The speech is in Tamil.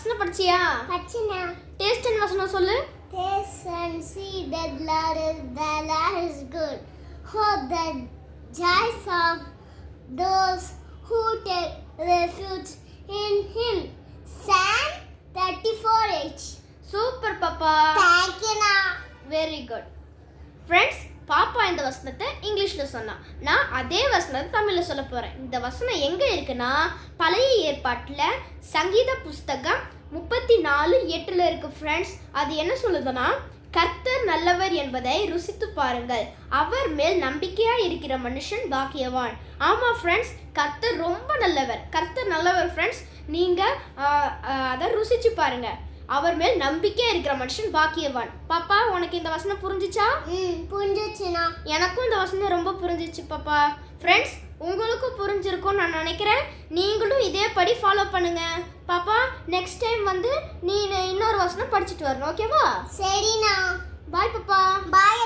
வசனம் படிச்சியா பச்சனா டேஸ்ட் அண்ட் வசனம் சொல்லு Taste and see that Lord is the Lord is good. Hope the joys of those who take refuge in Him. Psalm 34H. Super பாப்பா Thank you, Na. Very good friends பாப்பா இந்த வசனத்தை இங்கிலீஷில் சொன்னான் நான் அதே வசனத்தை தமிழில் சொல்ல போகிறேன் இந்த வசனம் எங்கே இருக்குன்னா பழைய ஏற்பாட்டில் சங்கீத புஸ்தகம் முப்பத்தி நாலு எட்டில் இருக்குது ஃப்ரெண்ட்ஸ் அது என்ன சொல்லுதுன்னா கர்த்தர் நல்லவர் என்பதை ருசித்து பாருங்கள். அவர் மேல் நம்பிக்கையாக இருக்கிற மனுஷன் பாக்கியவான். ஆமாம் ஃப்ரெண்ட்ஸ் கர்த்தர் ரொம்ப நல்லவர். கர்த்தர் நல்லவர் ஃப்ரெண்ட்ஸ் நீங்கள் அதை ருசித்து பாருங்கள் அவர் மேல் நம்பிக்கையா இருக்கிற மனுஷன் பாக்கியவான். பாப்பா உனக்கு இந்த வசனம் புரிஞ்சுச்சா? ம் புரிஞ்சிச்சுனா எனக்கும் இந்த வசனம் ரொம்ப புரிஞ்சிச்சு பாப்பா. ஃப்ரெண்ட்ஸ் உங்களுக்கும் புரிஞ்சிருக்கும்னு நான் நினைக்கிறேன். நீங்களும் இதே படி ஃபாலோ பண்ணுங்க. பாப்பா நெக்ஸ்ட் டைம் வந்து நீ இன்னொரு வசனம் படிச்சுட்டு வரணும் ஓகேவா சரிண்ணா. பாய் பாப்பா. பாய்